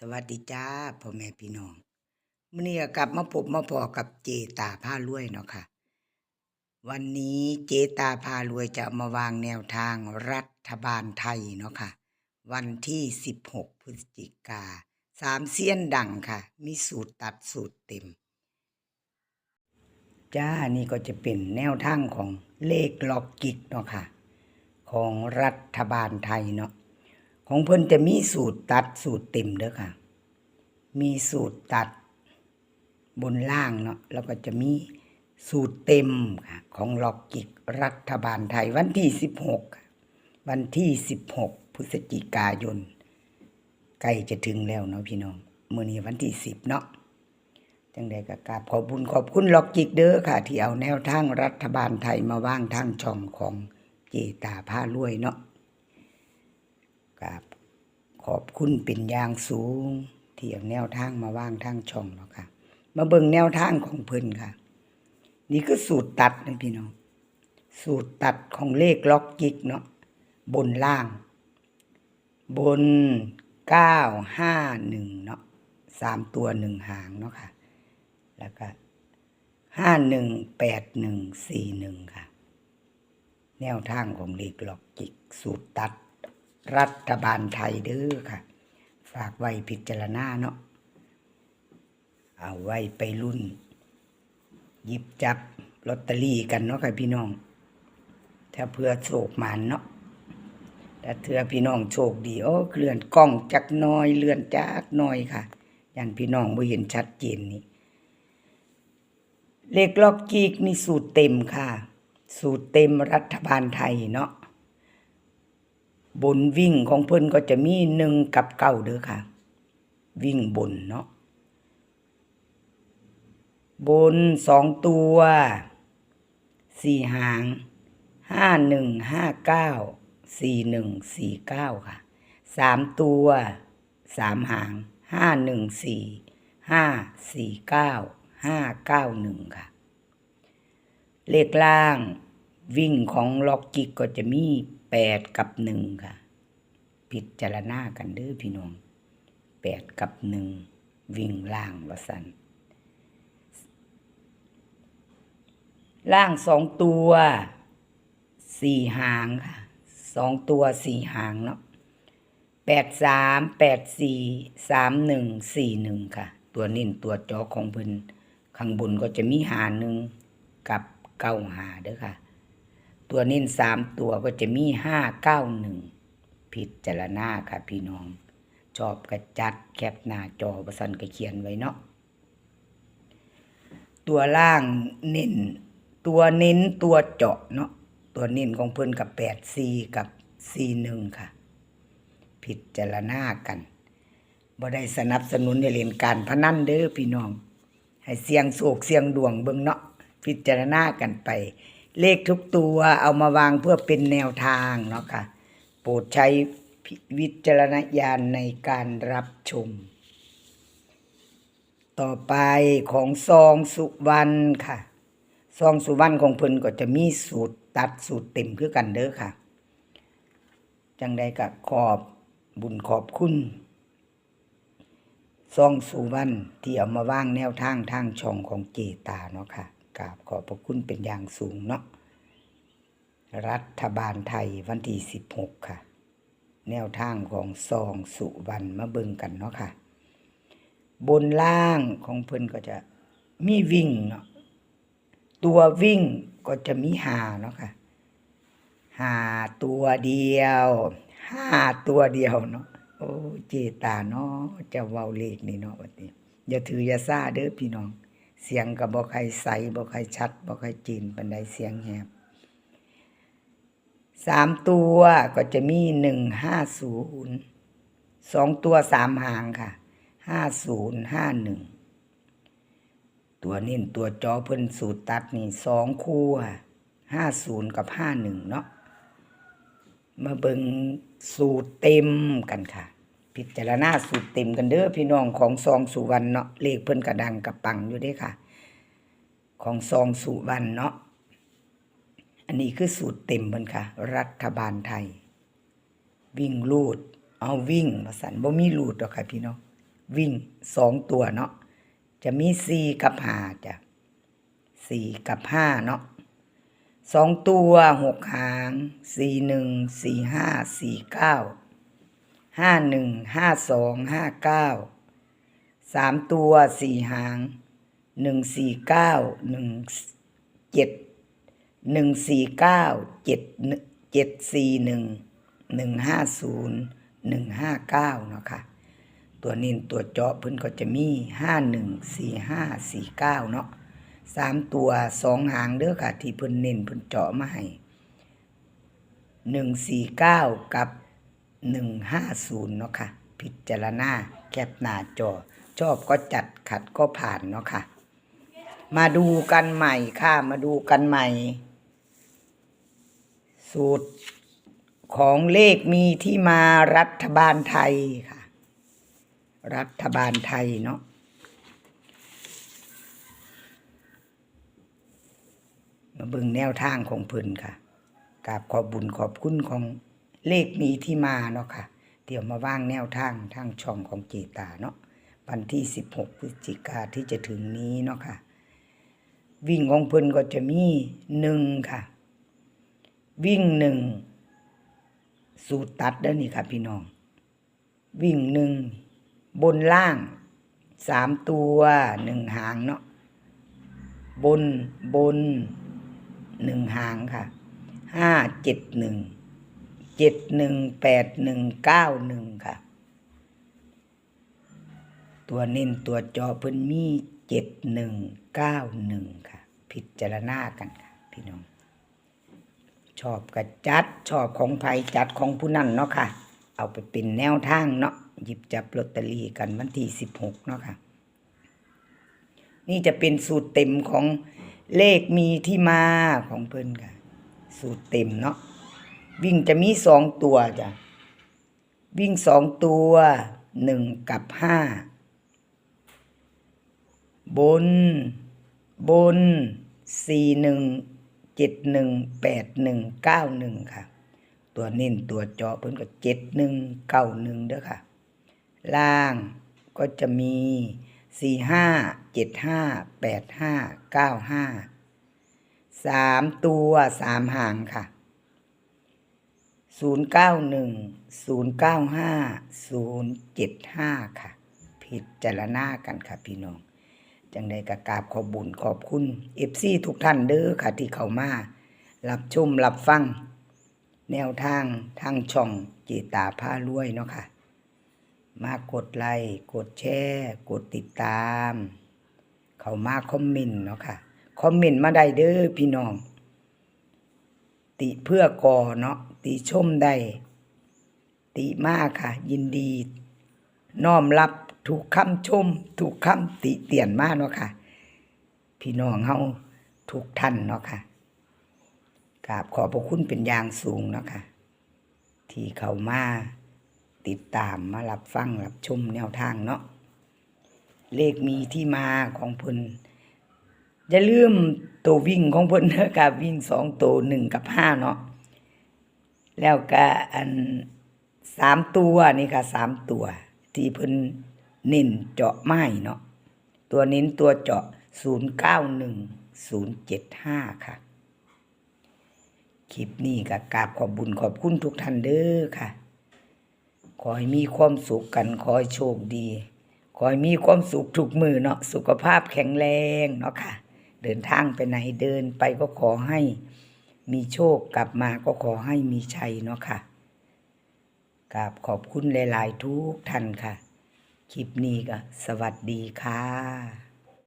สวัสดีจ้าพ่อแม่พี่น้องมื้อนี้ก็กลับมาพบมาพอกับเจตาผ้ารวยเนาะค่ะ วันนี้เจตาผ้ารวยจะมาวางแนวทางรัฐบาลไทยเนาะค่ะ วันที่ 16 พฤศจิกาสามเสี้ยนดังค่ะ มีสูตรตัดสูตรเต็ม จ้านี่ก็จะเป็นแนวทางของเลขล็อกกิกเนาะค่ะ ของรัฐบาลไทยเนาะ ของเพิ่นจะมีสูตรตัดสูตรเต็มเด้อค่ะ มีสูตรตัดบนล่างเนาะแล้วก็จะมีสูตรเต็มค่ะของล็อกกิกรัฐบาลไทยวันที่ 16 วันที่ 16 พฤศจิกายนใกล้จะถึงแล้วเนาะพี่น้องมื้อนี้วันที่ 10 เนาะจังใดก็กราบขอบคุญขอบคุณล็อกกิกเด้อค่ะ ที่เอาแนวทางรัฐบาลไทยมาว่างทางช่องของเจตาผ้ารวยเนาะ กราบขอบคุณเป็นอย่างสูง ที่เอาแนวทางมาว่างทางช่องเนาะค่ะ มาเบิ่งแนวทางของเพิ่นค่ะ นี่คือสูตรตัดนะพี่น้อง สูตรตัดของเลขล็อกกิกเนาะบนล่าง บนเก้าห้าหนึ่งเนาะสามตัวหนึ่งหางเนาะค่ะ แล้วก็ห้าหนึ่งแปดหนึ่งสี่หนึ่งค่ะ แนวทางของเลขล็อกกิกสูตรตัด รัฐบาลไทยเด้อค่ะ ฝากไว้พิจารณาเนาะเอาไว้ไปรุ่น หยิบจับลอตเตอรี่กันเนาะค่ะพี่น้อง ถ้าเพื่อโชคมันเนาะถ้าเถือพี่น้องโชคดีโอ้เคลื่อนกล้องจักหน้อยเลื่อนจักหน้อยค่ะยันพี่น้องบ่เห็นชัดเจนนี่เลขล็อกกีกนี่สูตรเต็มค่ะ สูตรเต็มรัฐบาลไทยเนาะ บนวิ่งของเพิ่นก็จะมีหนึ่งกับเก้าเด้อค่ะ วิ่งบนเนาะบนสองตัวสี่หางห้าหนึ่งห้าเก้าสี่หนึ่งสี่เก้าค่ะสามตัวสามหางห้าหนึ่งสี่ห้าสี่เก้าห้าเก้าหนึ่งค่ะ เลขล่างวิ่งของล็อกกิกก็จะมี แปดกับหนึ่งค่ะ พิจารณากันเด้อพี่น้องแปดกับหนึ่งวิ่งล่างวสันล่างสองตัวสี่หางค่ะสองตัวสี่หางเนาะแปดสามแปดสี่สามหนึ่งสี่หนึ่งค่ะ ตัวนิ่นตัวจอของเพิ่นข้างบนก็จะมีหาหนึ่งกับเก้าหาเด้อค่ะ ตัวนิ่นสามตัวก็จะมีห้าเก้าหนึ่งพิจารณาค่ะพี่น้อง ชอบกระจัดแคปหน้าจอประสันกระเขียนไว้เนาะตัวล่างเน้นตัวเน้นตัวเจาะเนาะตัวเน้นของเพิ่นกับแปดซีกับซีหนึ่งค่ะ พิจารณากันบ่ได้สนับสนุนในเล่นการพนันเด้อพี่น้อง ให้เสียงโศกเสียงดวงเบิ่งเนาะพิจารณากันไป เลขทุกตัวเอามาวางเพื่อเป็นแนวทางเนาะค่ะ โปรดใช้วิจารณญาณในการรับชม ต่อไปของซองสุวรรณค่ะ ซองสุวรรณของเพิ่นก็จะมีสูตรตัดสูตรเต็มคือกันเด้อค่ะ จังใดก็ขอบบุญขอบคุณซองสุวรรณที่เอามาว่างแนวทางทางช่องของเจตาเนาะค่ะ กราบขอบพระคุณเป็นอย่างสูงเนาะรัฐบาลไทยวันที่สิบหกค่ะ แนวทางของซองสุวรรณมาเบิ่งกันเนาะค่ะ บนล่างของเพิ่นก็จะมีวิ่งเนาะตัววิ่งก็จะมีหาเนาะค่ะหาตัวเดียวห้าตัวเดียวเนาะโอ้เจตาเนาะจะเว้าเลขนี่เนาะวันนี้อย่าถืออย่าซ่าเด้อพี่น้อง เสียงกับบ่ใครใสบ่ใครชัดบ่ใครจีนปานใดเสียงแหบสามตัวก็จะมีหนึ่งห้าศูนย์สองตัวสามหางค่ะห้าศูนย์ห้าหนึ่งตัวนิ่นตัวจอเพิ่นสูตรตัดนี่สองคู่ค่ะห้าศูนย์กับห้าหนึ่งเนาะมาเบิงสูตรเต็มกันค่ะ พิจารณาสูตรเต็มกันเด้อพี่น้องของซองสุวรรณเนาะเลขเพิ่นกระดังกระปังอยู่ด้ค่ะ ของซองสุวรรณเนาะอันนี้คือสูตรเต็มเพิ่นค่ะ รัฐบาลไทย วิ่งลูด เอาวิ่งมาสันบ่มีลูดดอกค่ะพี่น้องวิ่งสองตัวเนาะจะมีสี่กับห้าจ้ะสี่กับห้าเนาะสองตัวหกหางสี่หนึ่งสี่ห้าสี่เก้า ห้าหนึ่งห้าสองห้าเก้าสามตัวสี่หางหนึ่งสี่เก้าหนึ่งเจ็ดหนึ่งสี่เก้าเจ็ดเจ็ดสี่หนึ่งหนึ่งห้าศูนย์หนึ่งห้าเก้าเนาะค่ะตัวนินตัวเจาะเพิ่นก็จะมีห้าหนึ่งสี่ห้าสี่เก้าเนาะสามตัวสองหางเด้อค่ะ ที่เพิ่นเน้นเพิ่นเจาะมาให้หนึ่งสี่เก้ากับ หนึ่งห้าศูนย์เนาะค่ะ พิจารณาแคปหน้าจอ ชอบก็จัดขัดก็ผ่านเนาะค่ะ มาดูกันใหม่ค่ะ มาดูกันใหม่ สูตรของเลขมีที่มารัฐบาลไทยค่ะ รัฐบาลไทยเนาะมาเบิ่งแนวทางของเพิ่นค่ะกราบขอบบุญขอบคุณของ เลขมีที่มาเนาะค่ะ เดี๋ยวมาว่างแนวทางทางช่องของเจตาเนาะวันที่ 16พฤศจิกาที่จะถึงนี้เนาะค่ะ วิ่งของเพิ่นก็จะมีหนึ่งค่ะ วิ่งหนึ่งสูตรตัดเด้อนี่ค่ะพี่น้อง วิ่งหนึ่งบนล่างสามตัวหนึ่งหางเนาะบนบนหนึ่งหางค่ะห้าเจ็ดหนึ่ง เจ็ดหนึ่งแปดหนึ่งเก้าหนึ่งค่ะ ตัวเน้นตัวจอเพิ่นมีเจ็ดหนึ่งเก้าหนึ่งค่ะ พิจารณากันค่ะ พี่น้อง ชอบกระจัด ชอบของไผจัดของผู้นั่นเนาะค่ะ เอาไปเป็นแนวทางเนาะหยิบจับลอตเตอรี่กันวันที่สิบหกเนาะค่ะ นี่จะเป็นสูตรเต็มของเลขมีที่มาของเพิ่นค่ะ สูตรเต็มเนาะ วิ่งจะมีสองตัวจ้ะ วิ่งสองตัวหนึ่งกับห้าบน บนสี่หนึ่งเจ็ดหนึ่งแปดหนึ่งเก้าหนึ่งค่ะ ตัวเน้นตัวเจาะเพิ่นก็เจ็ดหนึ่งเก้าหนึ่งเด้อค่ะ ล่างก็จะมีสี่ห้าเจ็ดห้าแปดห้าเก้าห้าสามตัวสามหางค่ะ ศูนย์เก้าหนึ่งศูนย์เก้าห้าศูนย์เจ็ดห้าค่ะพิดจารณากันค่ะพี่น้อง จังใดกกาบขอบุญขอบคุณเอฟซีทุกท่านเด้อค่ะที่เข้ามารับชมรับฟัง แนวทางทางช่องเจตาผ้ารวยเนาะค่ะ มากดไลค์กดแชร์กดติดตาม เข้ามาคอมเมนต์เนาะค่ะ คอมเมนต์มาได้เด้อพี่น้อง ติเพื่อก่อเนาะติชมได้ติมากค่ะ ยินดี น้อมรับถูกคำชม ถูกคำติเตียนมากเนาะค่ะ พี่น้องเฮาทุกท่านเนาะค่ะกราบขอบพระคุณเป็นอย่างสูงเนาะค่ะ ที่เข้ามาติดตามมารับฟังรับชมแนวทางเนาะเลขมีที่มาของเพิ่น อย่าลืมตัววิ่งของเพิ่นเด้อค่ะวิ่งสองตัวหนึ่งกับห้าเนาะแล้วก็อันสามตัวนี่ค่ะสามตัว ที่เพิ่นเน้นเจาะไม้เนาะตัวเน้นตัวเจาะศูนย์เก้าหนึ่งศูนย์เจ็ดห้าค่ะ คลิปนี้ก็กราบขอบบุญขอบคุณทุกท่านเด้อค่ะ ขอให้มีความสุขกันขอให้โชคดี ขอให้มีความสุขทุกมือเนาะสุขภาพแข็งแรงเนาะค่ะ เดินทางไปไหนเดินไปก็ขอให้มีโชคกลับมาก็ขอให้มีชัยเนาะค่ะกราบขอบคุณหลาย ๆ ทุกท่านค่ะ คลิปนี้ก็สวัสดีค่ะ